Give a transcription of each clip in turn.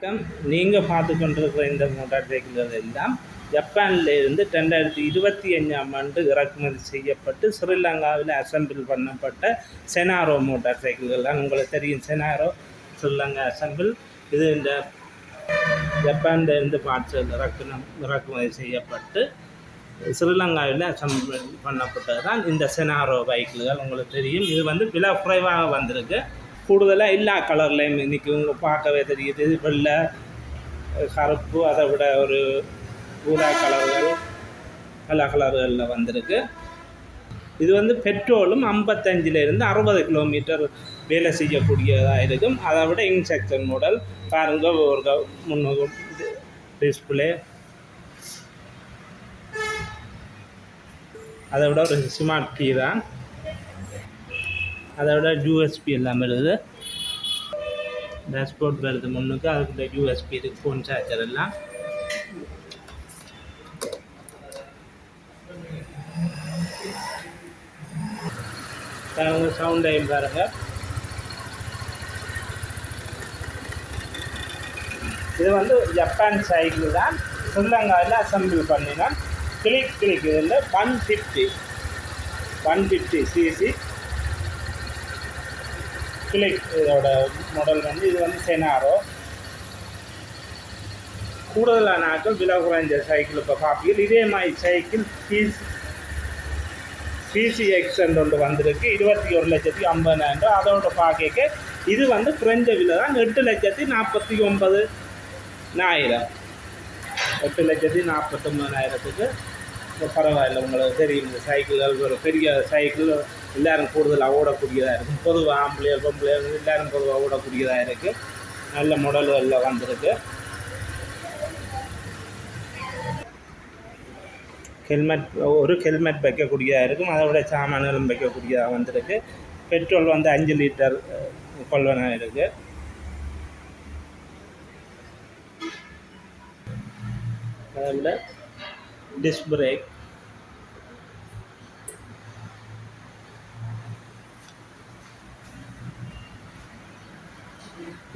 வணக்கம். நீங்கள் பார்த்து கொண்டிருக்கிற இந்த மோட்டார் சைக்கிள்கள் எல்லாம் ஜப்பானில் இருந்து ரெண்டாயிரத்தி இருபத்தி அஞ்சாம் ஆண்டு இறக்குமதி செய்யப்பட்டு ஸ்ரீலங்காவில் அசெம்பிள் பண்ணப்பட்ட செனாரோ மோட்டார் சைக்கிள்கள் தான் உங்களுக்கு தெரியும். செனாரோ ஸ்ரீலங்கா அசம்பிள். இது இந்த ஜப்பான்லேருந்து இருந்து பார்ட்ஸ் இறக்குமதி செய்யப்பட்டு ஸ்ரீலங்காவில் அசம்பிள் பண்ணப்பட்டது தான் இந்த செனாரோ பைக்குகள். உங்களுக்கு தெரியும். இது வந்து விலை குறைவாக வந்திருக்கு. கூடுதலாக எல்லா கலர்லேயும் இன்றைக்கி இவங்க பார்க்கவே தெரியுது. வெள்ளை கருப்பு அதை விட ஒரு ஊதா கலர்கள் பல கலர்களில் வந்திருக்கு. இது வந்து பெட்ரோலும் ஐம்பத்தஞ்சிலேருந்து அறுபது கிலோமீட்டர் வேலை செய்யக்கூடியதாக இருக்கும். அதை விட இன்செக்ஷன் மாடல் பாருங்க ஒரு க- முன்னூறு டிஸ்பிளே. அதை விட ஒரு ஸ்மார்ட் கீ தான். அதை விட யூஎஸ்பி எல்லாமே வருது. டேஷ்போர்ட் வருது முன்னுக்கு அதுக்குள்ள யூஎஸ்பி இருக்குது ஃபோன் சார்ஜர் எல்லாம். சவுண்ட் டைம் பாருங்க. இது வந்து ஜப்பான் சைக்கிள் தான் ஸ்ரீலங்காவில் அசம்பிள் பண்ணினா கிளிக் கிளிக் இதில் one fifty one fifty CC Click இதோட மாடல் வந்து இது வந்து செனாரோ கூடுதலான ஆட்கள் விலை குறைஞ்ச சைக்கிள் இப்போ காப்பிகள் இதே மாதிரி சைக்கிள் பீஸ் சிசிஎக்ஸ் ஒன்று வந்திருக்கு. இருபத்தி ஒரு லட்சத்தி ஐம்பதாயிரம் ரூபா அதோட பார்க்க இது வந்து குறைஞ்ச விலை தான். எட்டு லட்சத்தி நாற்பத்தி ஒன்பது ஆயிரம். எட்டு லட்சத்தி நாற்பத்தொம்பதாயிரத்துக்கு இப்போ பரவாயில்ல உங்களுக்கு தெரியும். இந்த சைக்கிள்கள் ஒரு பெரிய சைக்கிள் எல்லாரும் கூடுதலாக ஓடக்கூடியதாக இருக்கும் பொதுவாக ஆம்பளையர் பொம்பளையர் எல்லாரும் பொதுவாக ஓடக்கூடியதாக இருக்குது நல்ல முடல்களில் வந்திருக்கு. ஹெல்மெட் ஒரு ஹெல்மெட் வைக்கக்கூடியதாக இருக்கும். அதை விட சாமான்களும் வைக்கக்கூடியதாக வந்திருக்கு. பெட்ரோல் வந்து அஞ்சு லிட்டர் கொள்வனாக இருக்குது அதை விட டிஸ்க் பிரேக்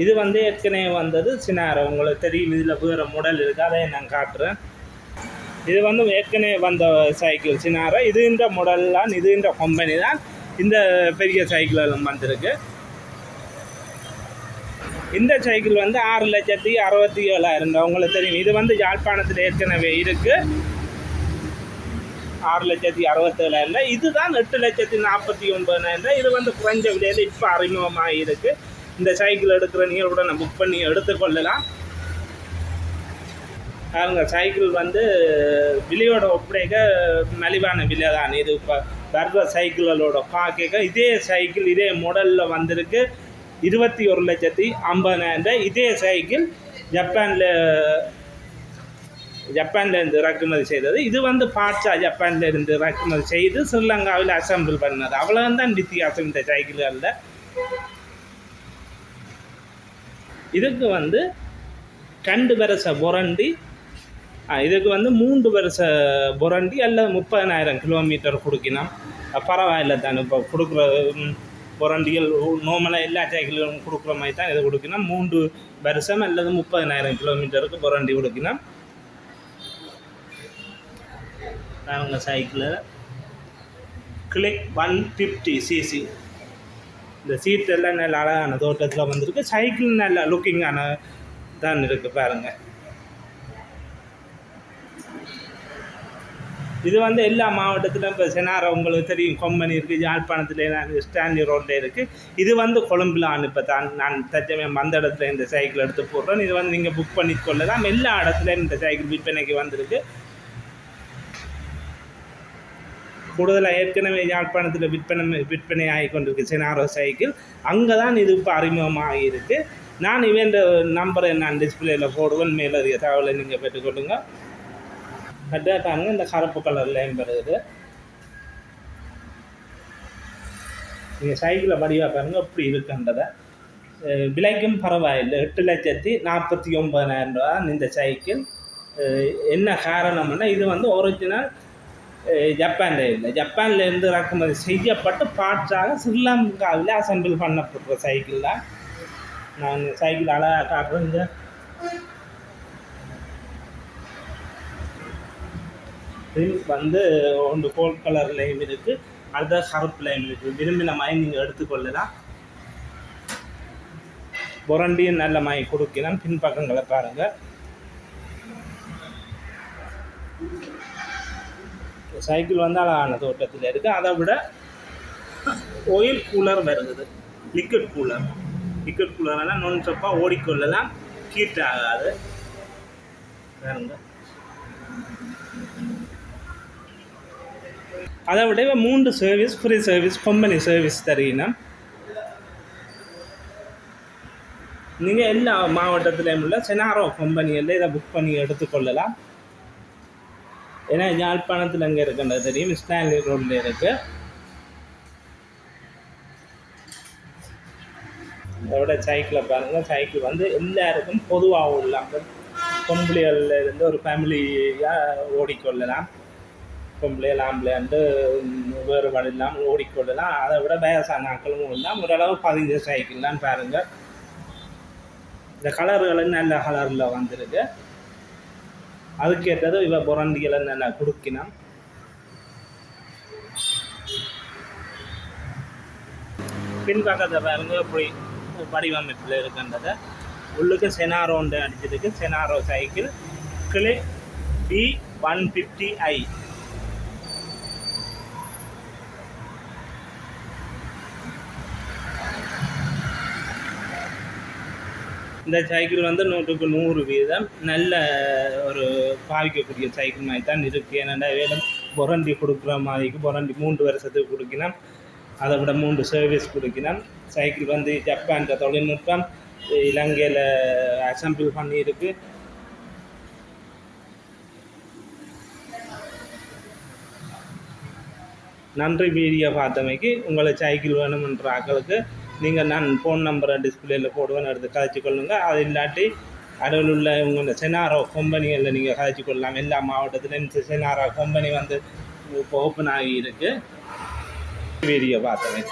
இது வந்து ஏற்கனவே வந்தது. சினாரோ உங்களுக்கு தெரியும் இதில் வேறு முடல் இருக்குது அதை நான் காட்டுறேன். இது வந்து ஏற்கனவே வந்த சைக்கிள் சினாரோ இதுன்ற இந்த தான் இதுன்ற கம்பெனி தான். இந்த பெரிய சைக்கிள் எல்லாம் வந்திருக்கு. இந்த சைக்கிள் வந்து ஆறு லட்சத்தி அறுபத்தி ஏழாயிரம் ரூபா உங்களுக்கு தெரியும் இது வந்து யாழ்ப்பாணத்தில் ஏற்கனவே இருக்குது ஆறு லட்சத்தி அறுபத்தேழாயிரம் இதுதான் எட்டு லட்சத்தி நாற்பத்தி ஒன்பதாயிரம் ரூபாய். இது வந்து குறைஞ்ச விலையில் இப்போ அறிமுகமாக இருக்குது இந்த சைக்கிள் எடுக்கிற நீங்கள் நான் புக் பண்ணி எடுத்துக்கொள்ளலாம். பாருங்க சைக்கிள் வந்து விலையோட ஒப்படைக்க மலிவான விலை தான். இது இப்போ வர்ற சைக்கிள்களோட பார்க்க இதே சைக்கிள் இதே மாடலில் வந்திருக்கு. இருபத்தி ஒரு லட்சத்தி ஐம்பதாயிரம் ரூபாய். இதே சைக்கிள் ஜப்பானில் ஜப்பான்ல இருந்து இறக்குமதி செய்தது. இது வந்து பாட்சா ஜப்பான்ல இருந்து இறக்குமதி செய்து ஸ்ரீலங்காவில் அசம்பிள் பண்ணது. அவ்வளோதான் வித்தியாசம் இந்த சைக்கிள்களில் இதுக்கு வந்து ரெண்டு வருஷ புரண்டி இதுக்கு வந்து மூன்று வருஷ புரண்டி அல்லது முப்பதனாயிரம் கிலோமீட்டர் கொடுக்கணும் பரவாயில்ல தான். இப்போ கொடுக்குற புரண்டிகள் நோமலாக நார்மலாக எல்லா சைக்கிளும் கொடுக்குற மாதிரி தான் இது கொடுக்கணும் மூன்று வருஷம் அல்லது முப்பதனாயிரம் கிலோமீட்டருக்கு புரண்டி கொடுக்கணும் அவங்க சைக்கிளில் கிளிக் ஒன் ஃபிஃப்டி சிசி இந்த சீட் எல்லாம் நல்ல அழகான தோட்டத்தில் வந்திருக்கு. சைக்கிள் நல்ல லுக்கிங்கான தான் இருக்குது பாருங்கள் இது வந்து எல்லா மாவட்டத்திலும் இப்போ செனாரா உங்களுக்கு தெரியும். கொம்பனி இருக்குது யாழ்ப்பாணத்தில் ஸ்டான்லி ரோட்டில் இருக்குது இது வந்து கொழும்பில் இப்போ தான் நான் தச்சமயம் வந்த இடத்துல இந்த சைக்கிள் எடுத்து போடுறேன். இது வந்து நீங்கள் புக் பண்ணி கொள்ளலாம் எல்லா இடத்துலையும் இந்த சைக்கிள் விற்பனைக்கு வந்திருக்கு. கூடுதலாக ஏற்கனவே யாழ்ப்பாணத்தில் விற்பனை விற்பனை ஆகி கொண்டிருக்கு செனாரோ சைக்கிள் அங்கே தான் இது இப்போ அறிமுகமாக இருக்குது நான் இவன் நம்பரை நான் டிஸ்பிளேயில் போடுவேன் மேலதிக தகவலை நீங்கள் பெற்றுக்கொள்ளுங்க கரெக்டாக பாருங்க இந்த கருப்பு கலர்லேயும் வருது நீங்கள் சைக்கிளை வடிவாக பாருங்க எப்படி இருக்குன்றதை விலைக்கும் பரவாயில்லை எட்டு லட்சத்தி நாற்பத்தி ஒன்பதாயிரம் ரூபா இந்த சைக்கிள் என்ன காரணம்னா இது வந்து ஒரிஜினல் ஜப்பானில் இருந்து ஜப்பானில் இருந்து இறக்குமதி செய்யப்பட்டு பார்ட்ஸாக ஸ்ரீலங்காவில் அசம்பிள் பண்ணப்படுற சைக்கிள் தான். நான் சைக்கிள் அழகாக காட்டுறேன் இந்த வந்து ஒன்று கோல்ட் கலர் கலர்லேயும் இருக்குது அடுத்த கருப்புலையும் இருக்குது விரும்பின மாதிரி நீங்கள் எடுத்துக்கொள்ளலாம். புரண்டியும் நல்ல மாதிரி கொடுக்கலாம். பின்பக்கங்களை பாருங்கள் சைக்கிள் வந்து அழகான தோட்டத்தில் இருக்குது அதை விட ஒயில் கூலர் வருது. லிக்விட் கூலர் லிக்விட் கூலர்னால் நொன் சொப்பாக ஓடிக்கொள்ளலாம். ஹீட் ஆகாது. பாருங்க. அதை விட மூன்று service free service company service தரீங்கன்னா நீங்கள் எல்லா மாவட்டத்திலையும் உள்ள செனாரோ கம்பெனியில் இதை புக் பண்ணி எடுத்துக்கொள்ளலாம். ஏன்னா யாழ்ப்பாணத்தில் அங்கே இருக்கின்றது தெரியும். ஸ்டான்லி ரோட்டில் இருக்குது அதோட சைக்கிளை பாருங்கள் சைக்கிள் வந்து எல்லாருக்கும் பொதுவாக உள்ள அந்த பொம்பளைகள்ல இருந்து ஒரு ஃபேமிலியாக ஓடிக்கொள்ளலாம். பொம்பளைகள் ஆம்பளையாண்டு வேறுபாடு இல்லாமல் ஓடிக்கொள்ளலாம். அதை விட வயசான ஆட்களும் இல்லாமல் ஓரளவு பதிஞ்ச சைக்கிள்லாம் பாருங்கள் இந்த கலர்களும் நல்ல கலரில் வந்திருக்கு. அதுக்கேற்றது இவ புரண்டிகளை நல்லா கொடுக்கினான் பின்பக்கத்தை பாருங்க இப்படி வடிவமைப்பில் இருக்கின்றத. உள்ளுக்கு செனாரோண்டு அடிச்சிருக்கு செனாரோ சைக்கிள் கிளே பி ஒன் ஃபிஃப்டி ஐ இந்த சைக்கிள் வந்து நூற்றுக்கு நூறு வீதம் நல்ல ஒரு பாவிக்கக்கூடிய சைக்கிள் மாதிரி தான் இருக்குது ஏன்னா வேலும் புரண்டி கொடுக்குற மாதிரிக்கு புரண்டி மூன்று வருஷத்துக்கு கொடுக்கணும் அதை விட மூன்று சர்வீஸ் கொடுக்கணும் சைக்கிள் வந்து ஜப்பான் தொழில்நுட்பம் இலங்கையில் அசம்பிள் பண்ணியிருக்கு. நன்றி வீடியோ பார்த்தமைக்கு உங்களை சைக்கிள் வேணுமென்ற ஆக்களுக்கு நீங்கள் நான் ஃபோன் நம்பரை டிஸ்பிளேயில் போடுவேன் எடுத்து கதைச்சு கொள்ளுங்கள் அது இல்லாட்டி அருகில் உள்ள உங்களோட செனாரோ கம்பெனிகளில் நீங்கள் கதைச்சு கொள்ளலாம். எல்லா மாவட்டத்திலும் செனாரோ கம்பெனி வந்து இப்போ ஓப்பன் ஆகி இருக்குது வீடியோ பார்த்தேன்.